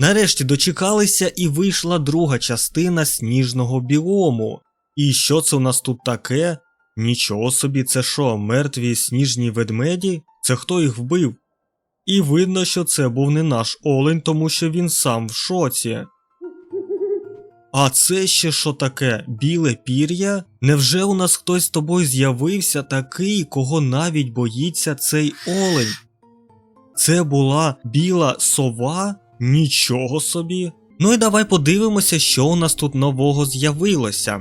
Нарешті дочекалися і вийшла друга частина сніжного біому. І що це у нас тут таке? Нічого собі, це що, мертві сніжні ведмеді? Це хто їх вбив? І видно, що це був не наш олень, тому що він сам в шоці. А це ще що таке? Біле пір'я? Невже у нас хтось з тобою з'явився такий, кого навіть боїться цей олень? Це була біла сова? Нічого собі. Ну і давай подивимося, що у нас тут нового з'явилося.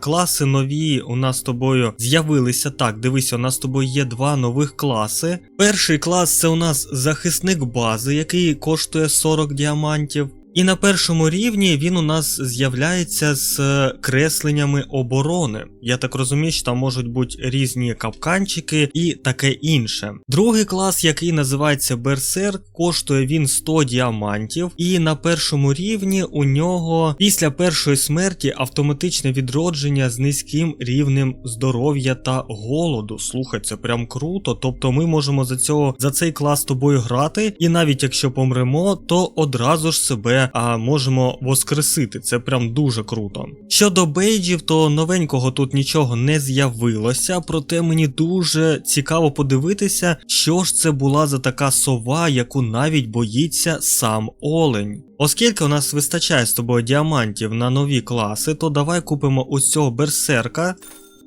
Класи нові у нас з тобою з'явилися. Так, дивись, у нас з тобою є два нових класи. Перший клас це у нас захисник бази, який коштує 40 діамантів. І на першому рівні він у нас з'являється з е, кресленнями оборони. Я так розумію, що там можуть бути різні капканчики і таке інше. Другий клас, який називається Берсерк, коштує він 100 діамантів, і на першому рівні у нього після першої смерті автоматичне відродження з низьким рівнем здоров'я та голоду. Слухай, це прям круто. Тобто ми можемо за цього за цей клас з тобою грати, і навіть якщо помремо, то одразу ж себе а можемо воскресити. Це прям дуже круто. Щодо бейджів, то новенького тут нічого не з'явилося, проте мені дуже цікаво подивитися, що ж це була за така сова, яку навіть боїться сам Олень. Оскільки у нас вистачає з тобою діамантів на нові класи, то давай купимо ось цього берсерка.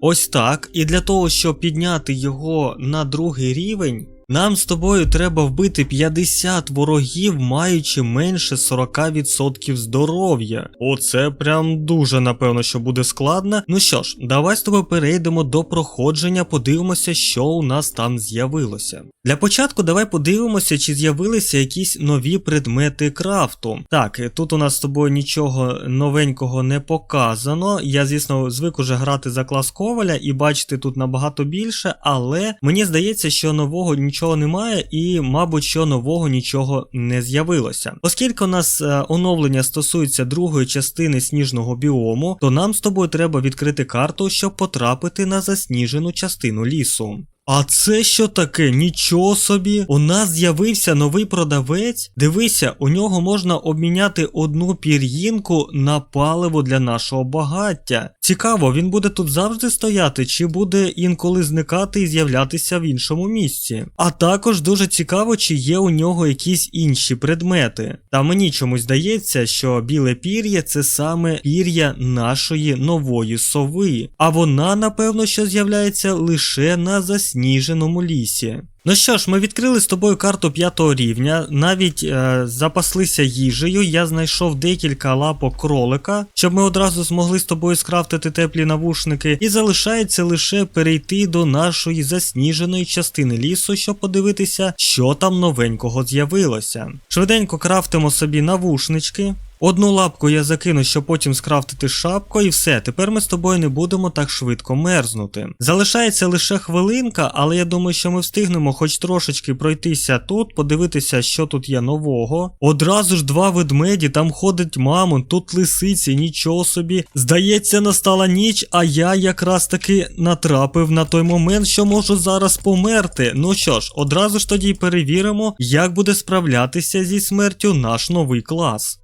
Ось так. І для того, щоб підняти його на другий рівень. Нам з тобою треба вбити 50 ворогів, маючи менше 40% здоров'я. Оце прям дуже напевно, що буде складно. Ну що ж, давай з тобою перейдемо до проходження, подивимося, що у нас там з'явилося. Для початку давай подивимося, чи з'явилися якісь нові предмети крафту. Так, тут у нас з тобою нічого новенького не показано. Я, звісно, звик уже грати за клас коваля і бачити тут набагато більше, але мені здається, що нового нічого немає, і, мабуть, що нового нічого не з'явилося. Оскільки у нас е, оновлення стосується другої частини сніжного біому, то нам з тобою треба відкрити карту, щоб потрапити на засніжену частину лісу. А це що таке? Нічого собі. У нас з'явився новий продавець. Дивися, у нього можна обміняти одну пір'їнку на паливо для нашого багаття. Цікаво, він буде тут завжди стояти, чи буде інколи зникати і з'являтися в іншому місці. А також дуже цікаво, чи є у нього якісь інші предмети. Та мені чомусь здається, що біле пір'я це саме пір'я нашої нової сови. А вона, напевно, що з'являється лише на засніженому лісі. Ну що ж, ми відкрили з тобою карту п'ятого рівня, навіть е, запаслися їжею. Я знайшов декілька лапок кролика, щоб ми одразу змогли з тобою скрафтити теплі навушники. І залишається лише перейти до нашої засніженої частини лісу, щоб подивитися, що там новенького з'явилося. Швиденько крафтимо собі навушнички. Одну лапку я закину, щоб потім скрафтити шапку, і все, тепер ми з тобою не будемо так швидко мерзнути. Залишається лише хвилинка, але я думаю, що ми встигнемо хоч трошечки пройтися тут, подивитися, що тут є нового. Одразу ж два ведмеді, там ходить мамон, тут лисиці, нічого собі. Здається, настала ніч, а я якраз таки натрапив на той момент, що можу зараз померти. Ну що ж, одразу ж тоді й перевіримо, як буде справлятися зі смертю наш новий клас.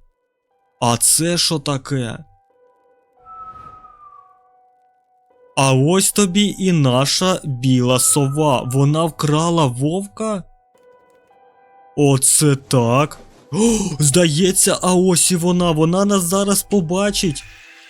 А це що таке? А ось тобі і наша біла сова. Вона вкрала вовка? Оце так. О, здається, а ось і вона. Вона нас зараз побачить.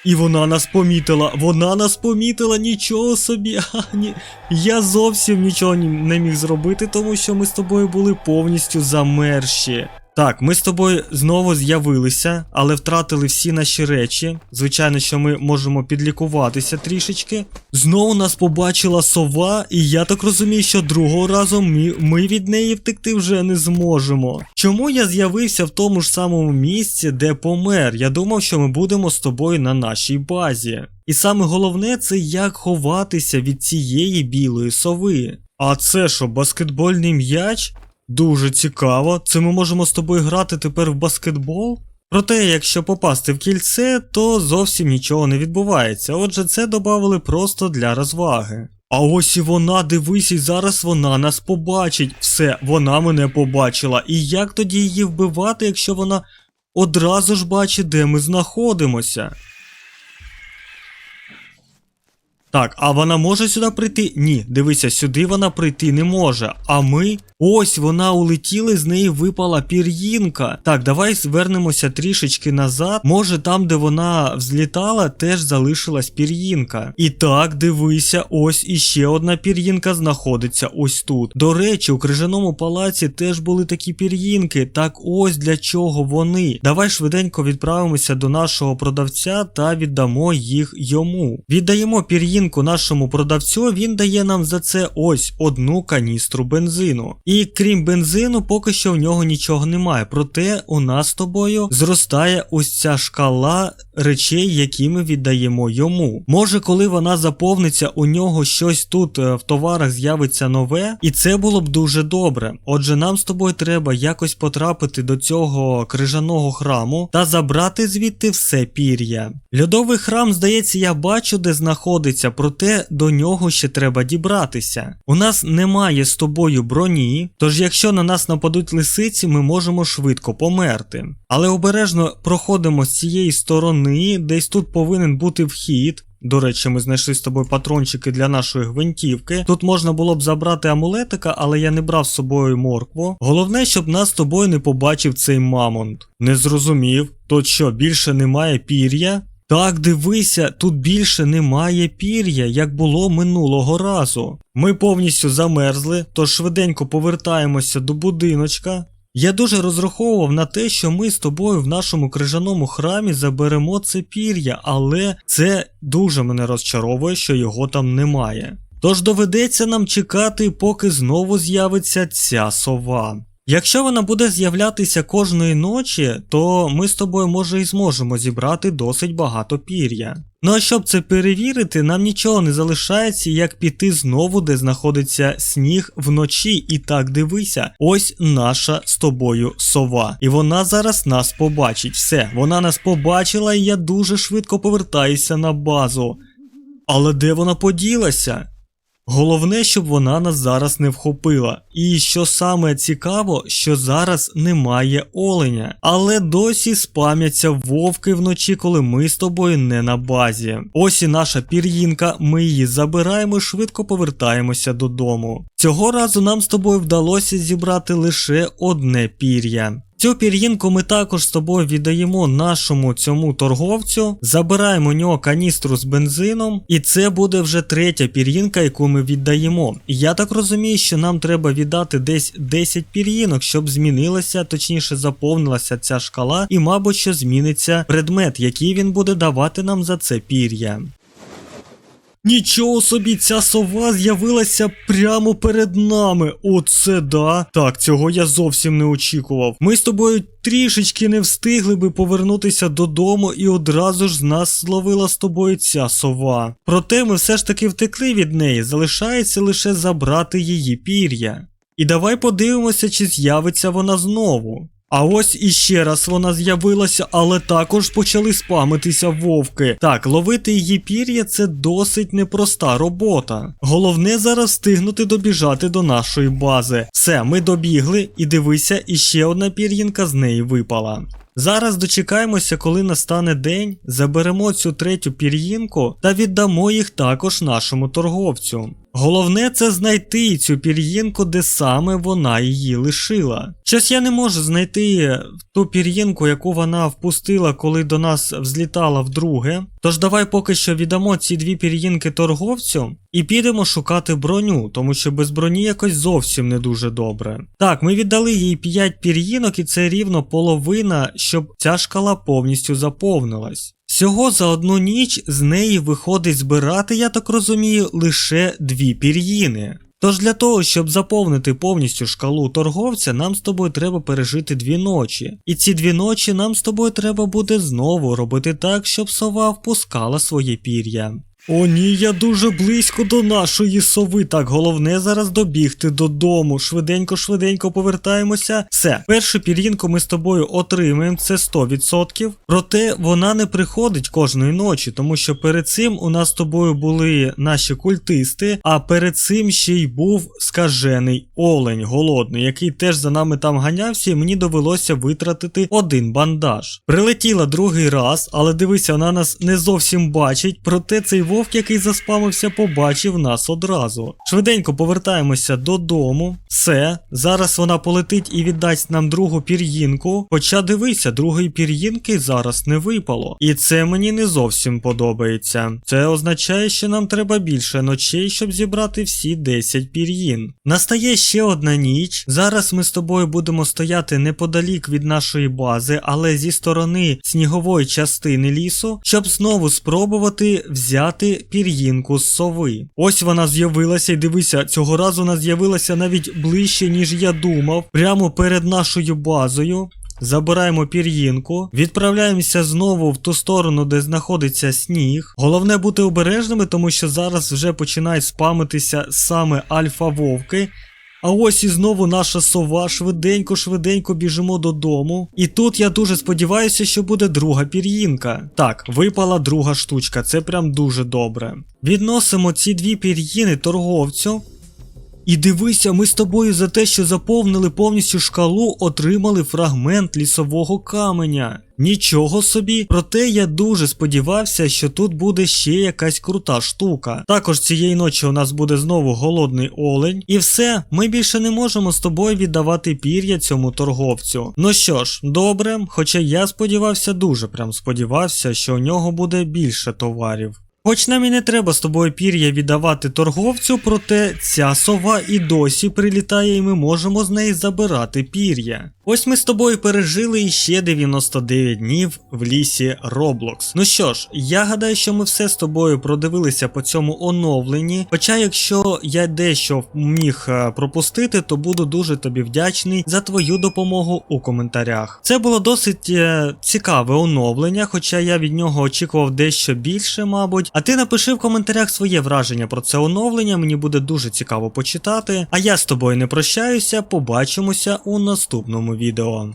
І вона нас помітила. Вона нас помітила, нічого собі. Ха, ні. Я зовсім нічого не міг зробити, тому що ми з тобою були повністю замерші. Так, ми з тобою знову з'явилися, але втратили всі наші речі. Звичайно, що ми можемо підлікуватися трішечки. Знову нас побачила сова, і я так розумію, що другого разу ми, ми від неї втекти вже не зможемо. Чому я з'явився в тому ж самому місці, де помер? Я думав, що ми будемо з тобою на нашій базі. І саме головне це як ховатися від цієї білої сови. А це що, баскетбольний м'яч? Дуже цікаво. Це ми можемо з тобою грати тепер в баскетбол? Проте, якщо попасти в кільце, то зовсім нічого не відбувається. Отже, це додали просто для розваги. А ось і вона, дивись, і зараз вона нас побачить. Все, вона мене побачила. І як тоді її вбивати, якщо вона одразу ж бачить, де ми знаходимося. Так, а вона може сюди прийти? Ні, дивися, сюди вона прийти не може. А ми. Ось вона улетіла, з неї випала пір'їнка. Так, давай звернемося трішечки назад. Може, там, де вона взлітала, теж залишилась пір'їнка. І так, дивися, ось іще одна пір'їнка знаходиться ось тут. До речі, у крижаному палаці теж були такі пір'їнки. Так ось для чого вони. Давай швиденько відправимося до нашого продавця та віддамо їх йому. Віддаємо пір'їнку нашому продавцю, він дає нам за це ось одну каністру бензину. І крім бензину, поки що в нього нічого немає. Проте у нас з тобою зростає ось ця шкала речей, які ми віддаємо йому. Може, коли вона заповниться, у нього щось тут е, в товарах з'явиться нове, і це було б дуже добре. Отже, нам з тобою треба якось потрапити до цього крижаного храму та забрати звідти все пір'я. Льодовий храм, здається, я бачу, де знаходиться, проте до нього ще треба дібратися. У нас немає з тобою броні, тож якщо на нас нападуть лисиці, ми можемо швидко померти. Але обережно проходимо з цієї сторони, десь тут повинен бути вхід. До речі, ми знайшли з тобою патрончики для нашої гвинтівки. Тут можна було б забрати амулетика, але я не брав з собою моркву. Головне, щоб нас з тобою не побачив цей мамонт. Не зрозумів. Тут що, більше немає пір'я? Так, дивися, тут більше немає пір'я, як було минулого разу. Ми повністю замерзли, тож швиденько повертаємося до будиночка. Я дуже розраховував на те, що ми з тобою в нашому крижаному храмі заберемо це пір'я, але це дуже мене розчаровує, що його там немає. Тож доведеться нам чекати, поки знову з'явиться ця сова. Якщо вона буде з'являтися кожної ночі, то ми з тобою може і зможемо зібрати досить багато пір'я. Ну а щоб це перевірити, нам нічого не залишається, як піти знову, де знаходиться сніг вночі. І так дивися, ось наша з тобою сова. І вона зараз нас побачить. Все, вона нас побачила, і я дуже швидко повертаюся на базу. Але де вона поділася? Головне, щоб вона нас зараз не вхопила. І що саме цікаво, що зараз немає оленя, але досі спам'яться вовки вночі, коли ми з тобою не на базі. Ось і наша пір'їнка, ми її забираємо і швидко повертаємося додому. Цього разу нам з тобою вдалося зібрати лише одне пір'я. Цю пір'їнку ми також з тобою віддаємо нашому цьому торговцю, забираємо у нього каністру з бензином, і це буде вже третя пір'їнка, яку ми віддаємо. Я так розумію, що нам треба віддати десь 10 пір'їнок, щоб змінилася, точніше заповнилася ця шкала, і, мабуть, що зміниться предмет, який він буде давати нам за це пір'я. Нічого собі, ця сова з'явилася прямо перед нами. Оце да. Так, цього я зовсім не очікував. Ми з тобою трішечки не встигли би повернутися додому, і одразу ж з нас зловила з тобою ця сова. Проте ми все ж таки втекли від неї, залишається лише забрати її пір'я. І давай подивимося, чи з'явиться вона знову. А ось іще раз вона з'явилася, але також почали спамитися вовки. Так, ловити її пір'я це досить непроста робота. Головне зараз встигнути добіжати до нашої бази. Все, ми добігли, і дивися, іще одна пір'їнка з неї випала. Зараз дочекаємося, коли настане день, заберемо цю третю пір'їнку та віддамо їх також нашому торговцю. Головне це знайти цю пір'їнку, де саме вона її лишила. Щось я не можу знайти ту пір'їнку, яку вона впустила, коли до нас взлітала вдруге. Тож давай поки що віддамо ці дві пір'їнки торговцю і підемо шукати броню, тому що без броні якось зовсім не дуже добре. Так, ми віддали їй 5 пір'їнок, і це рівно половина, щоб ця шкала повністю заповнилась. Всього за одну ніч з неї виходить збирати, я так розумію, лише дві пір'їни. Тож для того, щоб заповнити повністю шкалу торговця, нам з тобою треба пережити дві ночі. І ці дві ночі нам з тобою треба буде знову робити так, щоб сова впускала своє пір'я. О ні, я дуже близько до нашої сови. Так, головне зараз добігти додому. Швиденько, швиденько повертаємося. Все, першу пір'їнку ми з тобою отримаємо, це 100%. Проте вона не приходить кожної ночі, тому що перед цим у нас з тобою були наші культисти, а перед цим ще й був скажений олень голодний, який теж за нами там ганявся, і мені довелося витратити один бандаж. Прилетіла другий раз, але дивися, вона нас не зовсім бачить, проте цей вовк, який заспамився, побачив нас одразу. Швиденько повертаємося додому. Все, зараз вона полетить і віддасть нам другу пір'їнку. Хоча дивися, другої пір'їнки зараз не випало. І це мені не зовсім подобається. Це означає, що нам треба більше ночей, щоб зібрати всі 10 пір'їн. Настає ще одна ніч. Зараз ми з тобою будемо стояти неподалік від нашої бази, але зі сторони снігової частини лісу, щоб знову спробувати взяти пір'їнку з сови. Ось вона з'явилася, і дивися, цього разу вона з'явилася навіть ближче, ніж я думав, прямо перед нашою базою. Забираємо пір'їнку, відправляємося знову в ту сторону, де знаходиться сніг. Головне бути обережними, тому що зараз вже починають спамитися саме альфа-вовки. А ось і знову наша сова, швиденько, швиденько біжимо додому. І тут я дуже сподіваюся, що буде друга пір'їнка. Так, випала друга штучка, це прям дуже добре. Відносимо ці дві пір'їни торговцю. І дивися, ми з тобою за те, що заповнили повністю шкалу, отримали фрагмент лісового каменя. Нічого собі, проте я дуже сподівався, що тут буде ще якась крута штука. Також цієї ночі у нас буде знову голодний олень. І все, ми більше не можемо з тобою віддавати пір'я цьому торговцю. Ну що ж, добре, хоча я сподівався, дуже прям сподівався, що у нього буде більше товарів. Хоч нам і не треба з тобою пір'я віддавати торговцю, проте ця сова і досі прилітає, і ми можемо з неї забирати пір'я. Ось ми з тобою пережили іще 99 днів в лісі Roblox. Ну що ж, я гадаю, що ми все з тобою продивилися по цьому оновленні. Хоча, якщо я дещо міг е, пропустити, то буду дуже тобі вдячний за твою допомогу у коментарях. Це було досить е, цікаве оновлення, хоча я від нього очікував дещо більше, мабуть. А ти напиши в коментарях своє враження про це оновлення, мені буде дуже цікаво почитати. А я з тобою не прощаюся, побачимося у наступному відео.